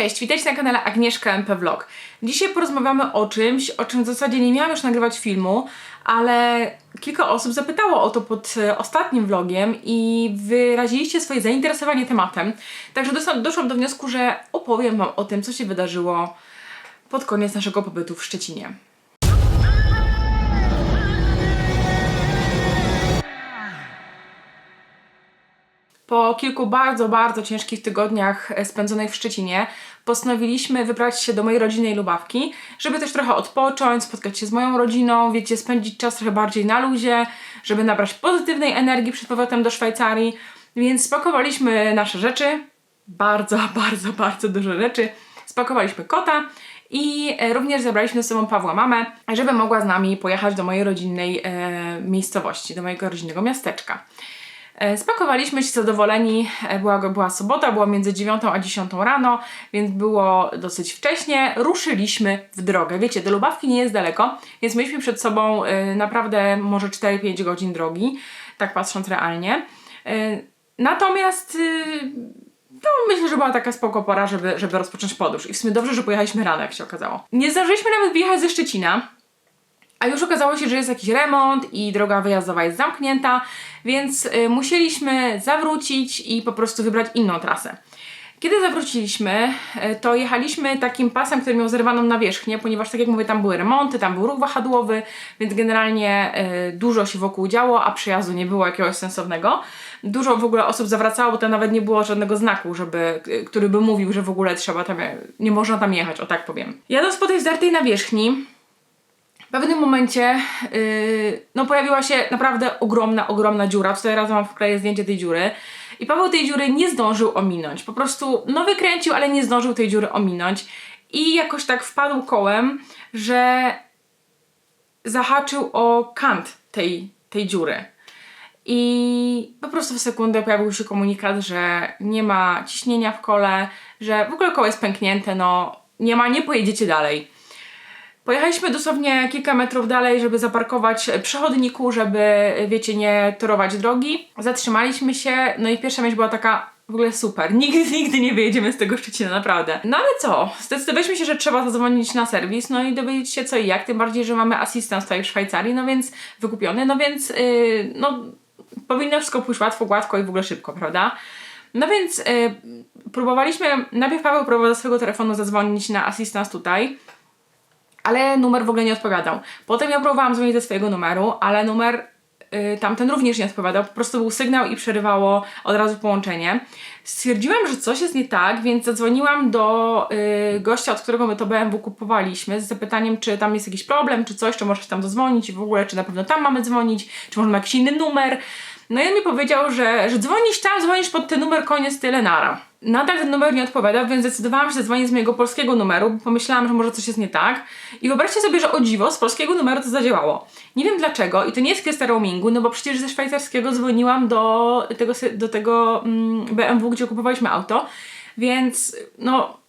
Cześć, witajcie na kanale Agnieszka MP Vlog. Dzisiaj porozmawiamy o czymś, o czym w zasadzie nie miałam już nagrywać filmu, ale kilka osób zapytało o to pod e, ostatnim vlogiem i wyraziliście swoje zainteresowanie tematem. Także doszłam do wniosku, że opowiem Wam o tym, co się wydarzyło pod koniec naszego pobytu w Szczecinie. Po kilku bardzo, bardzo ciężkich tygodniach e, spędzonych w Szczecinie postanowiliśmy wybrać się do mojej rodzinnej Lubawki, żeby też trochę odpocząć, spotkać się z moją rodziną, wiecie, spędzić czas trochę bardziej na luzie, żeby nabrać pozytywnej energii przed powrotem do Szwajcarii. Więc spakowaliśmy nasze rzeczy, bardzo, bardzo, bardzo dużo rzeczy. Spakowaliśmy kota i e, również zabraliśmy ze sobą Pawła mamę, żeby mogła z nami pojechać do mojej rodzinnej e, miejscowości, do mojego rodzinnego miasteczka. E, Spakowaliśmy się zadowoleni, E, była, była sobota, było między 9 a 10 rano, więc było dosyć wcześnie. Ruszyliśmy w drogę. Wiecie, do Lubawki nie jest daleko, więc mieliśmy przed sobą e, naprawdę może 4-5 godzin drogi, tak patrząc realnie. Natomiast y, no, myślę, że była taka spoko pora, żeby, żeby rozpocząć podróż. I w sumie dobrze, że pojechaliśmy rano, jak się okazało. Nie zdążyliśmy nawet wyjechać ze Szczecina, a już okazało się, że jest jakiś remont i droga wyjazdowa jest zamknięta, więc y, musieliśmy zawrócić i po prostu wybrać inną trasę. Kiedy zawróciliśmy, y, to jechaliśmy takim pasem, który miał zerwaną nawierzchnię, ponieważ tak jak mówię, tam były remonty, tam był ruch wahadłowy, więc generalnie y, dużo się wokół działo, a przejazdu nie było jakiegoś sensownego. Dużo w ogóle osób zawracało, bo tam nawet nie było żadnego znaku, żeby, który by mówił, że w ogóle trzeba tam, nie można tam jechać, o tak powiem. Jadąc po tej zdartej nawierzchni, w pewnym momencie yy, no pojawiła się naprawdę ogromna, ogromna dziura. Tutaj razem mam wkleję zdjęcie tej dziury. I Paweł tej dziury nie zdążył ominąć. Po prostu, no wykręcił, ale nie zdążył tej dziury ominąć. I jakoś tak wpadł kołem, że zahaczył o kant tej, tej dziury. I po prostu w sekundę pojawił się komunikat, że nie ma ciśnienia w kole, że w ogóle koło jest pęknięte, no nie ma, nie pojedziecie dalej. Pojechaliśmy dosłownie kilka metrów dalej, żeby zaparkować przy chodniku, żeby, wiecie, nie torować drogi. Zatrzymaliśmy się, no i pierwsza myśl była taka, w ogóle super, nigdy, nigdy nie wyjedziemy z tego Szczecina, naprawdę. No ale co, zdecydowaliśmy się, że trzeba zadzwonić na serwis, no i dowiedzieć się co i jak, tym bardziej, że mamy asystent tutaj w Szwajcarii, no więc wykupiony, no więc, yy, no powinno wszystko pójść łatwo, gładko i w ogóle szybko, prawda? No więc yy, próbowaliśmy, najpierw Paweł próbował ze swojego telefonu zadzwonić na asystent tutaj, ale numer w ogóle nie odpowiadał. Potem ja próbowałam dzwonić ze swojego numeru, ale numer y, tamten również nie odpowiadał. Po prostu był sygnał i przerywało od razu połączenie. Stwierdziłam, że coś jest nie tak, więc zadzwoniłam do y, gościa, od którego my to BMW kupowaliśmy, z zapytaniem, czy tam jest jakiś problem, czy coś, czy może się tam zadzwonić i w ogóle, czy na pewno tam mamy dzwonić, czy może ma jakiś inny numer. No i on mi powiedział, że, że dzwonisz tam, dzwonisz pod ten numer, koniec, tyle, nara. Nadal ten numer nie odpowiadał, więc zdecydowałam się zadzwonić z mojego polskiego numeru, bo pomyślałam, że może coś jest nie tak. I wyobraźcie sobie, że o dziwo z polskiego numeru to zadziałało. Nie wiem dlaczego i to nie jest kwestia roamingu, no bo przecież ze szwajcarskiego dzwoniłam do tego, do tego mm, BMW, gdzie kupowaliśmy auto, więc no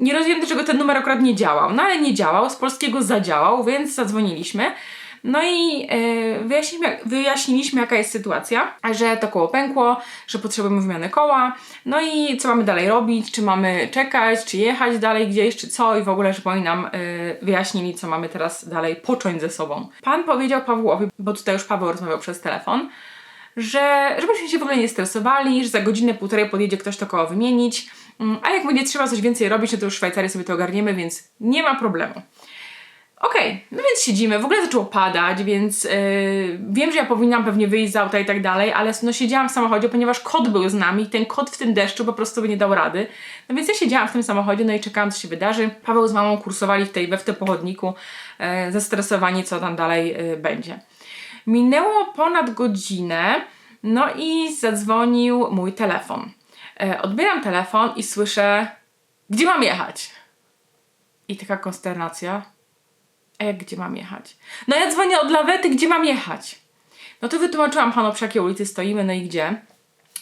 nie rozumiem, dlaczego ten numer akurat nie działał. No ale nie działał, z polskiego zadziałał, więc zadzwoniliśmy. No i e, wyjaśniliśmy, wyjaśniliśmy, jaka jest sytuacja, że to koło pękło, że potrzebujemy wymiany koła, no i co mamy dalej robić, czy mamy czekać, czy jechać dalej gdzieś, czy co i w ogóle, żeby oni nam e, wyjaśnili, co mamy teraz dalej począć ze sobą. Pan powiedział Pawłowi, bo tutaj już Paweł rozmawiał przez telefon, że żebyśmy się w ogóle nie stresowali, że za godzinę, półtorej podjedzie ktoś to koło wymienić, Mm, a jak będzie trzeba coś więcej robić, no to już Szwajcarii sobie to ogarniemy, więc nie ma problemu. Okej, no więc siedzimy, w ogóle zaczęło padać, więc yy, wiem, że ja powinnam pewnie wyjść z auta i tak dalej, ale no siedziałam w samochodzie, ponieważ kot był z nami i ten kot w tym deszczu po prostu by nie dał rady. No więc ja siedziałam w tym samochodzie, no i czekałam, co się wydarzy. Paweł z mamą kursowali w tej, we w tym pochodniku, yy, zestresowani, co tam dalej yy, będzie. Minęło ponad godzinę, no i zadzwonił mój telefon. E, odbieram telefon i słyszę, gdzie mam jechać? I taka konsternacja. A jak gdzie mam jechać? No ja dzwonię od lawety, gdzie mam jechać? No to wytłumaczyłam panu, przy jakiej ulicy stoimy, no i gdzie.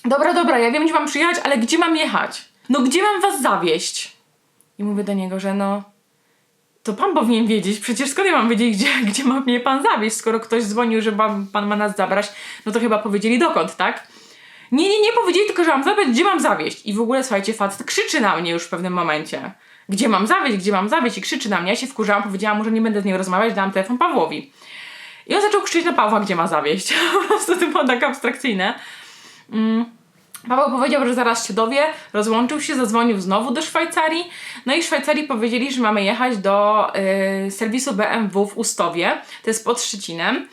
Dobra, dobra, ja wiem, gdzie mam przyjechać, ale gdzie mam jechać? No gdzie mam was zawieść? I mówię do niego, że no, to pan powinien wiedzieć, przecież skąd ja mam wiedzieć, gdzie, gdzie ma mnie pan zawieźć, skoro ktoś dzwonił, że pan, pan ma nas zabrać, no to chyba powiedzieli dokąd, tak? Nie, nie, nie powiedzieli tylko, że mam zabrać, gdzie mam zawieść. I w ogóle, słuchajcie, facet krzyczy na mnie już w pewnym momencie. Gdzie mam zawieść, gdzie mam zawieść i krzyczy na mnie. Ja się wkurzałam, powiedziałam że nie będę z nią rozmawiać, dałam telefon Pawłowi. I on zaczął krzyczeć na Pawła, gdzie ma zawieść. po prostu to było tak abstrakcyjne. Mm. Paweł powiedział, że zaraz się dowie, rozłączył się, zadzwonił znowu do Szwajcarii. No i Szwajcarii powiedzieli, że mamy jechać do y, serwisu BMW w Ustowie, to jest pod Szczecinem.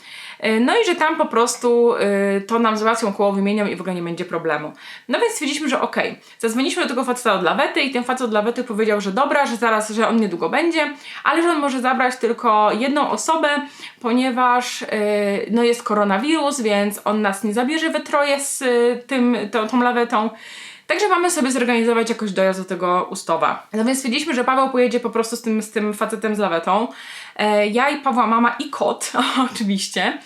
Y, No i że tam po prostu y, to nam załatwią koło wymienią i w ogóle nie będzie problemu. No więc stwierdziliśmy, że okej. Zadzwoniliśmy do tego faceta od lawety i ten facet od lawety powiedział, że dobra, że zaraz, że on niedługo będzie, ale że on może zabrać tylko jedną osobę, ponieważ y, no jest koronawirus, więc on nas nie zabierze we troje z tym, tą, tą lawetą. Także mamy sobie zorganizować jakoś dojazd do tego Ustowa. No więc stwierdziliśmy, że Paweł pojedzie po prostu z tym, z tym facetem z lawetą. E, ja i Pawła mama i kot, oczywiście.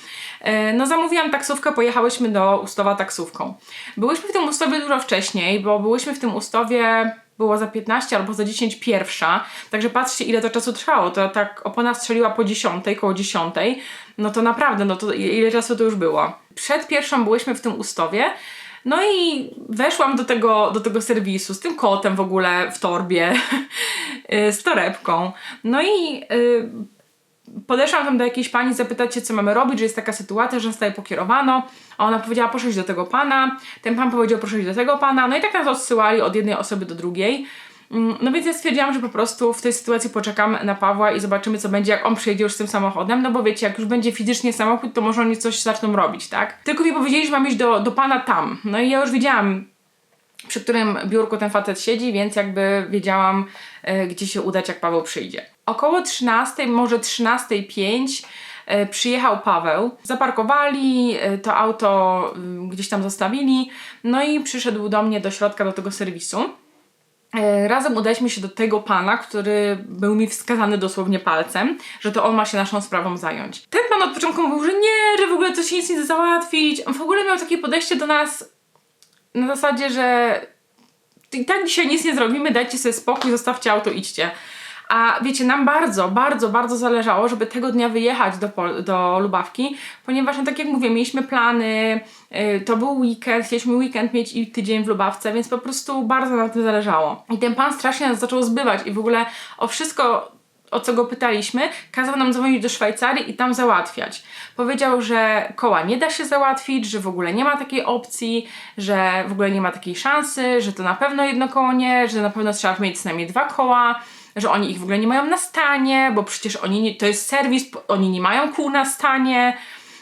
E, no zamówiłam taksówkę, pojechałyśmy do Ustowa taksówką. Byłyśmy w tym Ustowie dużo wcześniej, bo byłyśmy w tym Ustowie było za 15 albo za 10 pierwsza, także patrzcie ile to czasu trwało, to tak opona strzeliła po 10, koło 10, no to naprawdę, no to ile czasu to już było. Przed pierwszą byłyśmy w tym Ustowie, no i weszłam do tego, do tego serwisu z tym kotem w ogóle w torbie, y, z torebką. No i y, podeszłam tam do jakiejś pani zapytać się, co mamy robić, że jest taka sytuacja, że nas tutaj pokierowano. A ona powiedziała, proszę iść do tego pana. Ten pan powiedział, proszę iść do tego pana. No i tak nas odsyłali od jednej osoby do drugiej. Mm, No więc ja stwierdziłam, że po prostu w tej sytuacji poczekam na Pawła i zobaczymy, co będzie, jak on przyjedzie już z tym samochodem. No bo wiecie, jak już będzie fizycznie samochód, to może oni coś zaczną robić, tak? Tylko mi powiedzieli, że mam iść do, do pana tam. No i ja już widziałam, przy którym biurku ten facet siedzi, więc jakby wiedziałam, e, gdzie się udać, jak Paweł przyjdzie. Około 13, może 13.05 e, przyjechał Paweł. Zaparkowali, e, to auto y, gdzieś tam zostawili, no i przyszedł do mnie do środka, do tego serwisu. Razem udaliśmy się do tego pana, który był mi wskazany dosłownie palcem, że to on ma się naszą sprawą zająć. Ten pan od początku mówił, że nie, że w ogóle się nic nie załatwić. On w ogóle miał takie podejście do nas na zasadzie, że i tak dzisiaj nic nie zrobimy, dajcie sobie spokój, zostawcie auto, idźcie. A wiecie, nam bardzo, bardzo, bardzo zależało, żeby tego dnia wyjechać do, Pol- do Lubawki, ponieważ, no tak jak mówię, mieliśmy plany, yy, to był weekend, chcieliśmy weekend mieć i tydzień w Lubawce, więc po prostu bardzo nam tym zależało. I ten pan strasznie nas zaczął zbywać i w ogóle o wszystko o co go pytaliśmy, kazał nam dzwonić do Szwajcarii i tam załatwiać. Powiedział, że koła nie da się załatwić, że w ogóle nie ma takiej opcji, że w ogóle nie ma takiej szansy, że to na pewno jedno koło nie, że na pewno trzeba mieć co najmniej dwa koła, że oni ich w ogóle nie mają na stanie, bo przecież oni nie, to jest serwis, oni nie mają kół na stanie,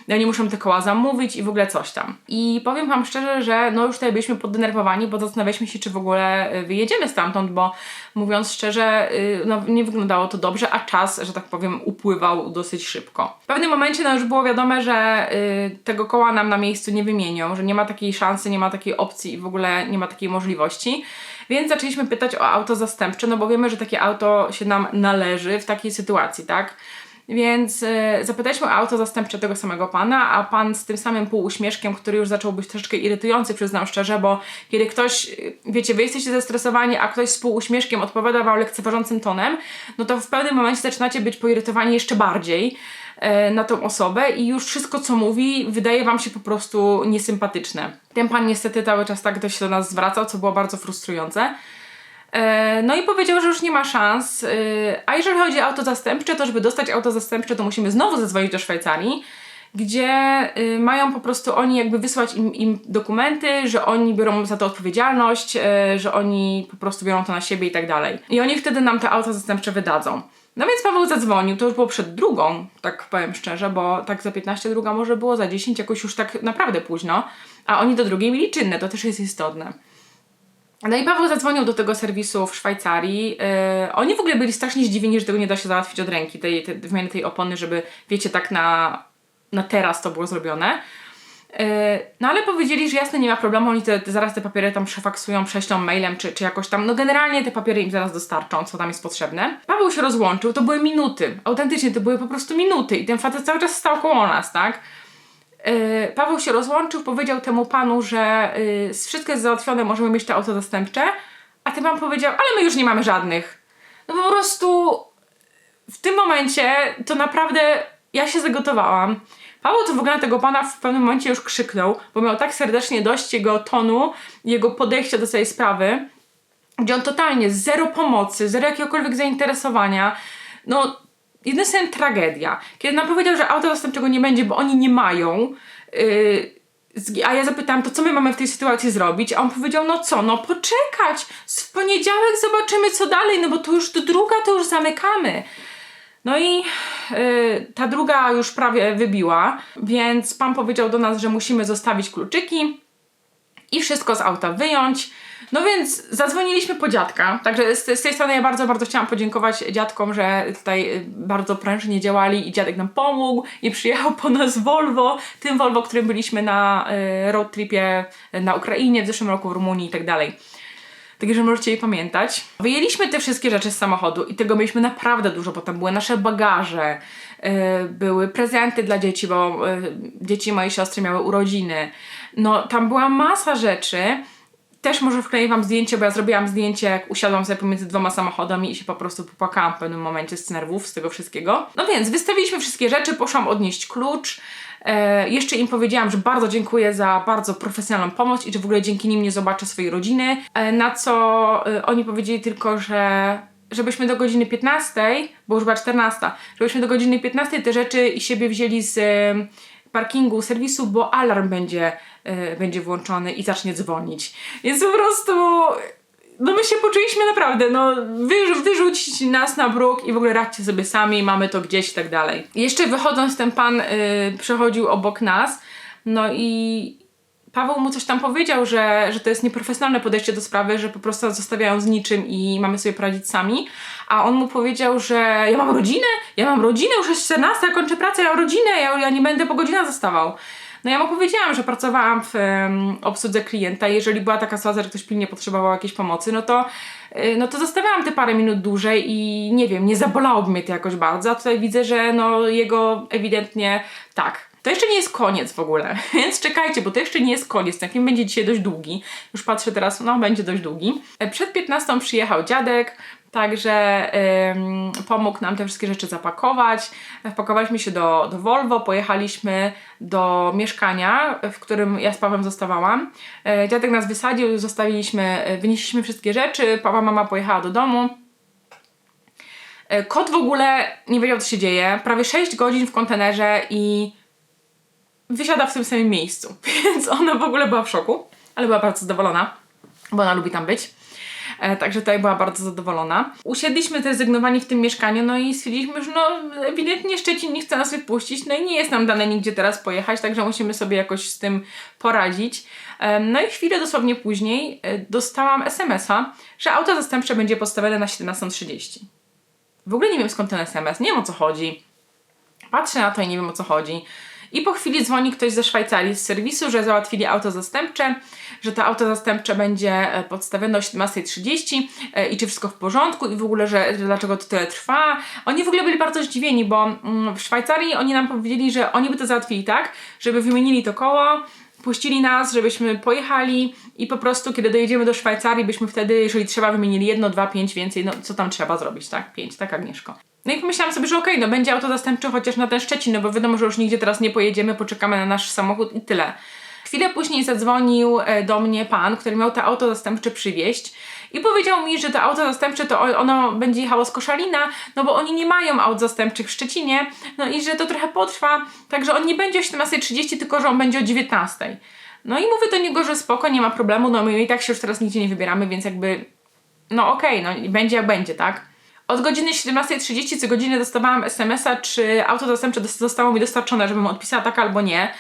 oni muszą te koła zamówić i w ogóle coś tam. I powiem Wam szczerze, że no już tutaj byliśmy poddenerwowani, bo zastanawialiśmy się, czy w ogóle y, wyjedziemy stamtąd, bo mówiąc szczerze, y, no nie wyglądało to dobrze, a czas, że tak powiem, upływał dosyć szybko. W pewnym momencie no już było wiadome, że y, tego koła nam na miejscu nie wymienią, że nie ma takiej szansy, nie ma takiej opcji i w ogóle nie ma takiej możliwości. Więc zaczęliśmy pytać o auto zastępcze, no bo wiemy, że takie auto się nam należy w takiej sytuacji, tak? Więc e, zapytaliśmy o auto zastępcze tego samego pana, a pan z tym samym półuśmieszkiem, który już zaczął być troszeczkę irytujący, przyznam szczerze, bo kiedy ktoś, e, wiecie, wy jesteście zestresowani, a ktoś z półuśmieszkiem odpowiada wam lekceważącym tonem, no to w pewnym momencie zaczynacie być poirytowani jeszcze bardziej e, na tą osobę i już wszystko, co mówi, wydaje wam się po prostu niesympatyczne. Ten pan niestety cały czas tak dość do nas zwracał, co było bardzo frustrujące. E, No i powiedział, że już nie ma szans. e, A jeżeli chodzi o auto zastępcze, to żeby dostać auto zastępcze, to musimy znowu zadzwonić do Szwajcarii, gdzie y, mają po prostu oni jakby wysłać im, im dokumenty, że oni biorą za to odpowiedzialność, e, że oni po prostu biorą to na siebie i tak dalej. I oni wtedy nam te auta zastępcze wydadzą. No więc Paweł zadzwonił, to już było przed drugą, tak powiem szczerze, bo tak za 15 druga może było, za 10 jakoś już tak naprawdę późno, a oni do drugiej mieli czynne, to też jest istotne. No i Paweł zadzwonił do tego serwisu w Szwajcarii. Yy, oni w ogóle byli strasznie zdziwieni, że tego nie da się załatwić od ręki, tej, tej wymiany tej opony, żeby, wiecie, tak na, na teraz to było zrobione. Yy, no ale powiedzieli, że jasne, nie ma problemu, oni te, te, zaraz te papiery tam przefaksują, prześlą mailem, czy, czy jakoś tam, no generalnie te papiery im zaraz dostarczą, co tam jest potrzebne. Paweł się rozłączył, to były minuty, autentycznie to były po prostu minuty i ten facet cały czas stał koło nas, tak? Yy, Paweł się rozłączył, powiedział temu panu, że yy, wszystko jest załatwione, możemy mieć te auto zastępcze, a ten pan powiedział, ale my już nie mamy żadnych. No po prostu w tym momencie to naprawdę ja się zagotowałam. Paweł to w ogóle tego pana w pewnym momencie już krzyknął, bo miał tak serdecznie dość jego tonu, jego podejścia do tej sprawy, gdzie on totalnie zero pomocy, zero jakiegokolwiek zainteresowania. No, jednym słowem tragedia. Kiedy nam powiedział, że auta zastępczego nie będzie, bo oni nie mają, yy, a ja zapytałam, to co my mamy w tej sytuacji zrobić? A on powiedział, no co, no poczekać. W poniedziałek zobaczymy co dalej, no bo to już druga, to już zamykamy. No i yy, ta druga już prawie wybiła, więc pan powiedział do nas, że musimy zostawić kluczyki i wszystko z auta wyjąć. No więc zadzwoniliśmy po dziadka, także z, z tej strony ja bardzo, bardzo chciałam podziękować dziadkom, że tutaj y, bardzo prężnie działali i dziadek nam pomógł i przyjechał po nas Volvo, tym Volvo, którym byliśmy na y, road tripie na Ukrainie w zeszłym roku, w Rumunii i tak dalej. Także możecie je pamiętać. Wyjęliśmy te wszystkie rzeczy z samochodu i tego mieliśmy naprawdę dużo, bo tam były nasze bagaże, yy, były prezenty dla dzieci, bo yy, dzieci mojej siostry miały urodziny. No, tam była masa rzeczy. Też może wkleję wam zdjęcie, bo ja zrobiłam zdjęcie, jak usiadłam sobie pomiędzy dwoma samochodami i się po prostu popłakałam w pewnym momencie z nerwów, z tego wszystkiego. No więc wystawiliśmy wszystkie rzeczy, poszłam odnieść klucz. E, jeszcze im powiedziałam, że bardzo dziękuję za bardzo profesjonalną pomoc i że w ogóle dzięki nim nie zobaczę swojej rodziny. E, na co e, oni powiedzieli tylko, że żebyśmy do godziny 15, bo już była 14, żebyśmy do godziny 15 te rzeczy i siebie wzięli z e, parkingu, serwisu, bo alarm będzie, e, będzie włączony i zacznie dzwonić. Więc po prostu no my się poczuliśmy naprawdę, no wyrzu- wyrzucić nas na bruk i w ogóle radźcie sobie sami, mamy to gdzieś i tak dalej. Jeszcze wychodząc ten pan y, przechodził obok nas, no i Paweł mu coś tam powiedział, że, że to jest nieprofesjonalne podejście do sprawy, że po prostu zostawiają z niczym i mamy sobie poradzić sami, a on mu powiedział, że ja mam rodzinę, ja mam rodzinę, już jest 14, ja kończę pracę, ja mam rodzinę, ja, ja nie będę po godzinach zostawał. No ja mu powiedziałam, że pracowałam w em, obsłudze klienta i jeżeli była taka sytuacja, że ktoś pilnie potrzebował jakiejś pomocy, no to, y, no to zostawiałam te parę minut dłużej i nie wiem, nie zabolałoby mnie to jakoś bardzo, a tutaj widzę, że no jego ewidentnie tak. To jeszcze nie jest koniec w ogóle, więc czekajcie, bo to jeszcze nie jest koniec. Ten film będzie dzisiaj dość długi. Już patrzę teraz, no będzie dość długi. E, Przed 15 przyjechał dziadek, także pomógł nam te wszystkie rzeczy zapakować. Wpakowaliśmy się do, do Volvo, pojechaliśmy do mieszkania, w którym ja z Pawłem zostawałam. E, Dziadek nas wysadził, zostawiliśmy, e, wynieśliśmy wszystkie rzeczy, papa, mama pojechała do domu. E, Kot w ogóle nie wiedział, co się dzieje. Prawie 6 godzin w kontenerze i wysiada w tym samym miejscu. Więc ona w ogóle była w szoku, ale była bardzo zadowolona, bo ona lubi tam być. E, także tutaj była bardzo zadowolona. Usiedliśmy zrezygnowani w tym mieszkaniu, no i stwierdziliśmy, że no ewidentnie Szczecin nie chce nas wypuścić, no i nie jest nam dane nigdzie teraz pojechać, także musimy sobie jakoś z tym poradzić. E, no i chwilę dosłownie później e, dostałam SMS-a, że auto zastępcze będzie postawione na 17.30. W ogóle nie wiem skąd ten SMS, nie wiem o co chodzi. Patrzę na to i nie wiem o co chodzi. I po chwili dzwoni ktoś ze Szwajcarii z serwisu, że załatwili auto zastępcze, że to auto zastępcze będzie e, podstawione o 17.30 e, i czy wszystko w porządku i w ogóle, że, dlaczego to tyle trwa. Oni w ogóle byli bardzo zdziwieni, bo mm, w Szwajcarii oni nam powiedzieli, że oni by to załatwili tak, żeby wymienili to koło, puścili nas, żebyśmy pojechali i po prostu, kiedy dojedziemy do Szwajcarii, byśmy wtedy, jeżeli trzeba, wymienili jedno, dwa, pięć więcej, no co tam trzeba zrobić, tak? Pięć, tak Agnieszko. No i pomyślałam sobie, że okej, no będzie auto zastępcze chociaż na ten Szczecin, no bo wiadomo, że już nigdzie teraz nie pojedziemy, poczekamy na nasz samochód i tyle. Chwilę później zadzwonił e, do mnie pan, który miał to auto zastępcze przywieźć i powiedział mi, że to auto zastępcze to ono będzie jechało z Koszalina, no bo oni nie mają aut zastępczych w Szczecinie, no i że to trochę potrwa, także on nie będzie o 17.30, tylko że on będzie o 19.00. No i mówię do niego, że spoko, nie ma problemu, no my i tak się już teraz nigdzie nie wybieramy, więc jakby no okej, no i będzie jak będzie, tak? Od godziny 17.30 co godzinę dostawałam SMS-a, czy auto zastępcze dos- zostało mi dostarczone, żebym odpisała tak albo nie,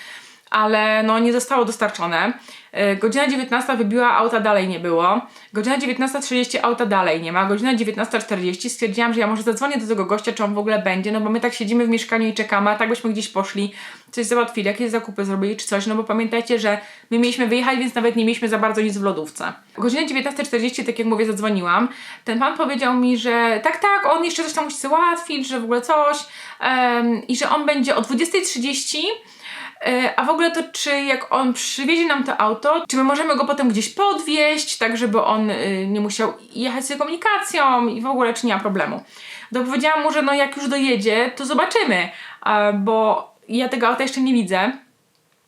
ale no nie zostało dostarczone. Yy, Godzina 19 wybiła, auta dalej nie było. Godzina 19.30 auta dalej nie ma. Godzina 19.40 stwierdziłam, że ja może zadzwonię do tego gościa, czy on w ogóle będzie, no bo my tak siedzimy w mieszkaniu i czekamy, a tak byśmy gdzieś poszli, coś załatwili, jakieś zakupy zrobili, czy coś, no bo pamiętajcie, że my mieliśmy wyjechać, więc nawet nie mieliśmy za bardzo nic w lodówce. Godzina 19.40, tak jak mówię, zadzwoniłam. Ten pan powiedział mi, że tak, tak, on jeszcze coś tam musi załatwić, że w ogóle coś em, i że on będzie o 20.30 E, A w ogóle to czy jak on przywiezie nam to auto, czy my możemy go potem gdzieś podwieźć, tak żeby on y, nie musiał jechać z komunikacją i w ogóle czy nie ma problemu. To powiedziałam mu, że no jak już dojedzie, to zobaczymy, bo ja tego auta jeszcze nie widzę,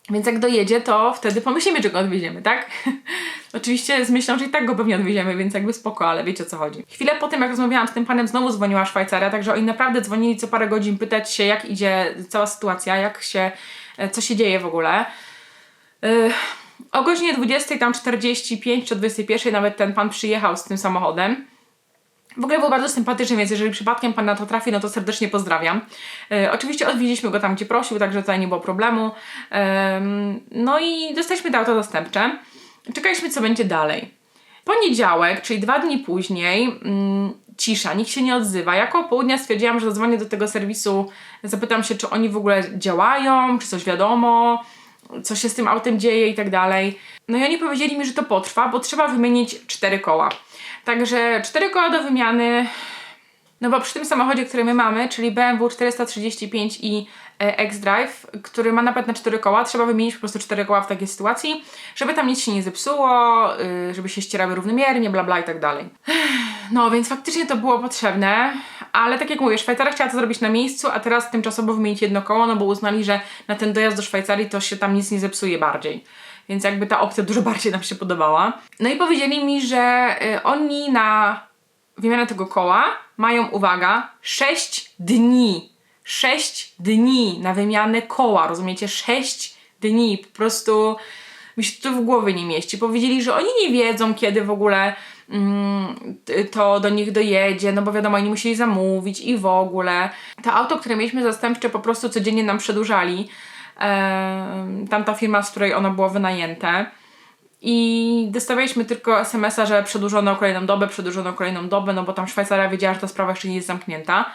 więc jak dojedzie, to wtedy pomyślimy, czy go odwieziemy, tak? Oczywiście z myślą, że i tak go pewnie odwieziemy, więc jakby spoko, ale wiecie o co chodzi. Chwilę po tym, jak rozmawiałam z tym panem, znowu dzwoniła Szwajcaria, także oni naprawdę dzwonili co parę godzin pytać się, jak idzie cała sytuacja, jak się, e, co się dzieje w ogóle. Yy, o godzinie 20, tam 45 czy 21 nawet ten pan przyjechał z tym samochodem. W ogóle był bardzo sympatyczny, więc jeżeli przypadkiem pan na to trafi, no to serdecznie pozdrawiam. E, oczywiście odwiedziliśmy go tam, gdzie prosił, także tutaj nie było problemu. Em, no i dostaliśmy te auto zastępcze. Czekaliśmy, co będzie dalej. Poniedziałek, czyli dwa dni później, mm, cisza, nikt się nie odzywa. Ja koło południa stwierdziłam, że zadzwonię do tego serwisu, zapytam się, czy oni w ogóle działają, czy coś wiadomo, co się z tym autem dzieje i tak dalej. No i oni powiedzieli mi, że to potrwa, bo trzeba wymienić cztery koła. Także cztery koła do wymiany. No bo przy tym samochodzie, który my mamy, czyli BMW 435 i X-Drive, który ma napęd na cztery koła, trzeba wymienić po prostu cztery koła w takiej sytuacji, żeby tam nic się nie zepsuło, y, żeby się ścierały równomiernie, bla bla i tak dalej. No więc faktycznie to było potrzebne, ale tak jak mówię, Szwajcaria chciała to zrobić na miejscu, a teraz tymczasowo wymienić jedno koło, no bo uznali, że na ten dojazd do Szwajcarii to się tam nic nie zepsuje bardziej. Więc jakby ta opcja dużo bardziej nam się podobała. No i powiedzieli mi, że y, oni na wymianę tego koła mają, uwaga, 6 dni. 6 dni na wymianę koła, rozumiecie? 6 dni. Po prostu mi się to w głowie nie mieści. Powiedzieli, że oni nie wiedzą, kiedy w ogóle mm, to do nich dojedzie, no bo wiadomo, oni musieli zamówić i w ogóle. To auto, które mieliśmy zastępcze, po prostu codziennie nam przedłużali. Em, tamta firma, z której ono było wynajęte. I dostawaliśmy tylko SMS-a, że przedłużono kolejną dobę, przedłużono kolejną dobę, no bo tam Szwajcaria wiedziała, że ta sprawa jeszcze nie jest zamknięta.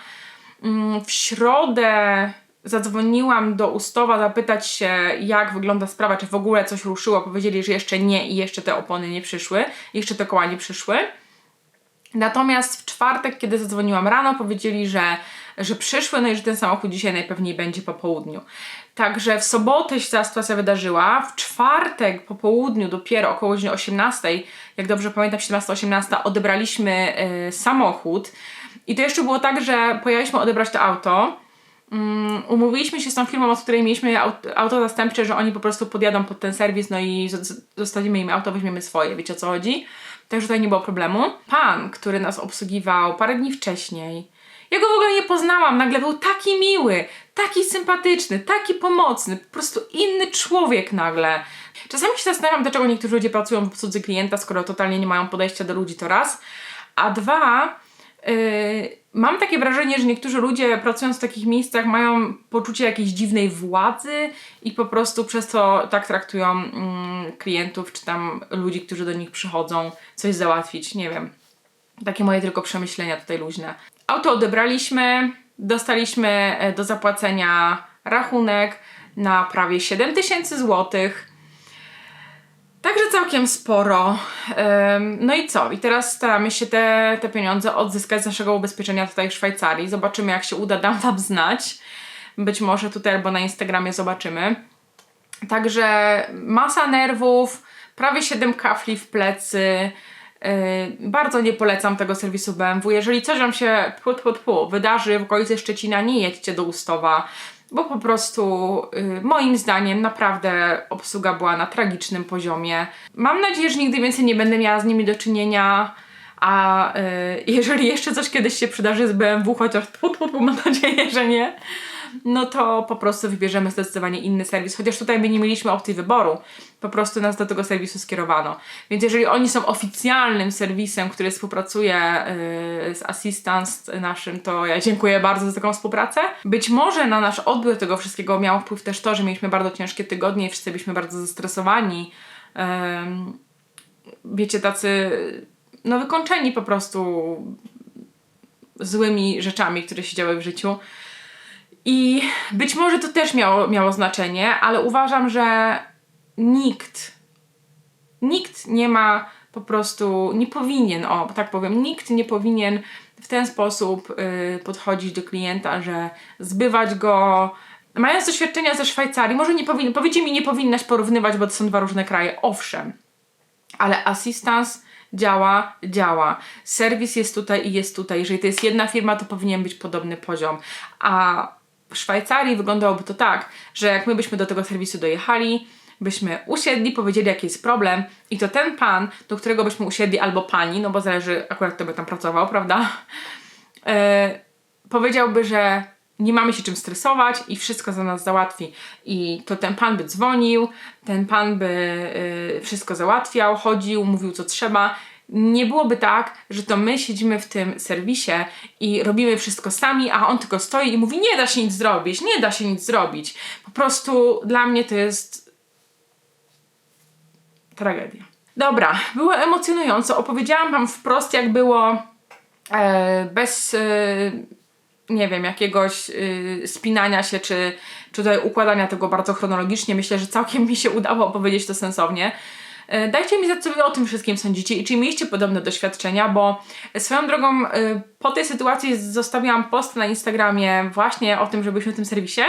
Mm, W środę zadzwoniłam do Ustowa zapytać się, jak wygląda sprawa, czy w ogóle coś ruszyło. Powiedzieli, że jeszcze nie i jeszcze te opony nie przyszły, jeszcze te koła nie przyszły. Natomiast w czwartek, kiedy zadzwoniłam rano, powiedzieli, że, że przyszły, no i że ten samochód dzisiaj najpewniej będzie po południu. Także w sobotę się ta sytuacja wydarzyła. W czwartek po południu, dopiero około godziny 18, jak dobrze pamiętam, 17-18, odebraliśmy y, samochód. I to jeszcze było tak, że pojechaliśmy odebrać to auto. Mm, umówiliśmy się z tą firmą, od której mieliśmy auto, zastępcze, że oni po prostu podjadą pod ten serwis, no i zostawimy im auto, weźmiemy swoje, wiecie o co chodzi? Także tutaj nie było problemu. Pan, który nas obsługiwał parę dni wcześniej, ja go w ogóle nie poznałam, nagle był taki miły, taki sympatyczny, taki pomocny, po prostu inny człowiek nagle. Czasami się zastanawiam, dlaczego niektórzy ludzie pracują w obsłudze klienta, skoro totalnie nie mają podejścia do ludzi, to raz. A dwa, mam takie wrażenie, że niektórzy ludzie pracując w takich miejscach mają poczucie jakiejś dziwnej władzy i po prostu przez to tak traktują mm, klientów czy tam ludzi, którzy do nich przychodzą coś załatwić. Nie wiem. Takie moje tylko przemyślenia tutaj luźne. Auto odebraliśmy, dostaliśmy e, do zapłacenia rachunek na prawie 7000 złotych. Także całkiem sporo. No i co? I teraz staramy się te, te pieniądze odzyskać z naszego ubezpieczenia tutaj w Szwajcarii. Zobaczymy, jak się uda, dam Wam znać. Być może tutaj albo na Instagramie zobaczymy. Także masa nerwów, prawie 7 kafli w plecy. Bardzo nie polecam tego serwisu BMW. Jeżeli coś Wam się pu, pu, pu, wydarzy w okolicy Szczecina, nie jedźcie do Ustowa, bo po prostu yy, moim zdaniem naprawdę obsługa była na tragicznym poziomie. Mam nadzieję, że nigdy więcej nie będę miała z nimi do czynienia. A yy, jeżeli jeszcze coś kiedyś się przydarzy z BMW, chociaż pu, pu, pu, mam nadzieję, że nie, no to po prostu wybierzemy zdecydowanie inny serwis, chociaż tutaj my nie mieliśmy opcji wyboru, po prostu nas do tego serwisu skierowano. Więc jeżeli oni są oficjalnym serwisem, który współpracuje yy, z Assistance naszym, to ja dziękuję bardzo za taką współpracę. Być może na nasz odbiór tego wszystkiego miało wpływ też to, że mieliśmy bardzo ciężkie tygodnie i wszyscy byliśmy bardzo zestresowani. Ym, wiecie, tacy no wykończeni po prostu złymi rzeczami, które się działy w życiu. I być może to też miało, miało znaczenie, ale uważam, że nikt, nikt nie ma po prostu, nie powinien, o tak powiem, nikt nie powinien w ten sposób y, podchodzić do klienta, że zbywać go. Mając doświadczenia ze Szwajcarii, może nie powinien, powiecie mi, nie powinnaś porównywać, bo to są dwa różne kraje, owszem, ale assistance działa, działa. Serwis jest tutaj i jest tutaj. Jeżeli to jest jedna firma, to powinien być podobny poziom. A w Szwajcarii wyglądałoby to tak, że jak my byśmy do tego serwisu dojechali, byśmy usiedli, powiedzieli jaki jest problem i to ten pan, do którego byśmy usiedli albo pani, no bo zależy akurat kto by tam pracował, prawda? E, powiedziałby, że nie mamy się czym stresować i wszystko za nas załatwi. I to ten pan by dzwonił, ten pan by y, wszystko załatwiał, chodził, mówił co trzeba. Nie byłoby tak, że to my siedzimy w tym serwisie i robimy wszystko sami, a on tylko stoi i mówi: Nie da się nic zrobić, nie da się nic zrobić. Po prostu dla mnie to jest tragedia. Dobra, było emocjonująco. Opowiedziałam Wam wprost, jak było e, bez, e, nie wiem, jakiegoś e, spinania się, czy, czy tutaj układania tego bardzo chronologicznie. Myślę, że całkiem mi się udało opowiedzieć to sensownie. E, Dajcie mi znać, co wy o tym wszystkim sądzicie i czy mieliście podobne doświadczenia, bo swoją drogą e, po tej sytuacji zostawiłam post na Instagramie właśnie o tym, żebyśmy w tym serwisie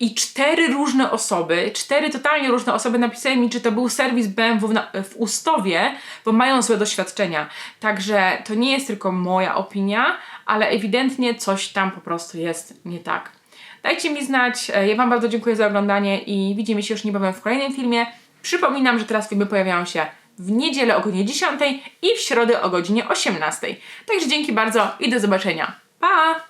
i cztery różne osoby, cztery totalnie różne osoby napisały mi, czy to był serwis BMW w, na, w Ustowie, bo mają złe doświadczenia. Także to nie jest tylko moja opinia, ale ewidentnie coś tam po prostu jest nie tak. Dajcie mi znać. E, Ja Wam bardzo dziękuję za oglądanie i widzimy się już niebawem w kolejnym filmie. Przypominam, że teraz filmy pojawiają się w niedzielę o godzinie 10 i w środę o godzinie 18. Także dzięki bardzo i do zobaczenia. Pa!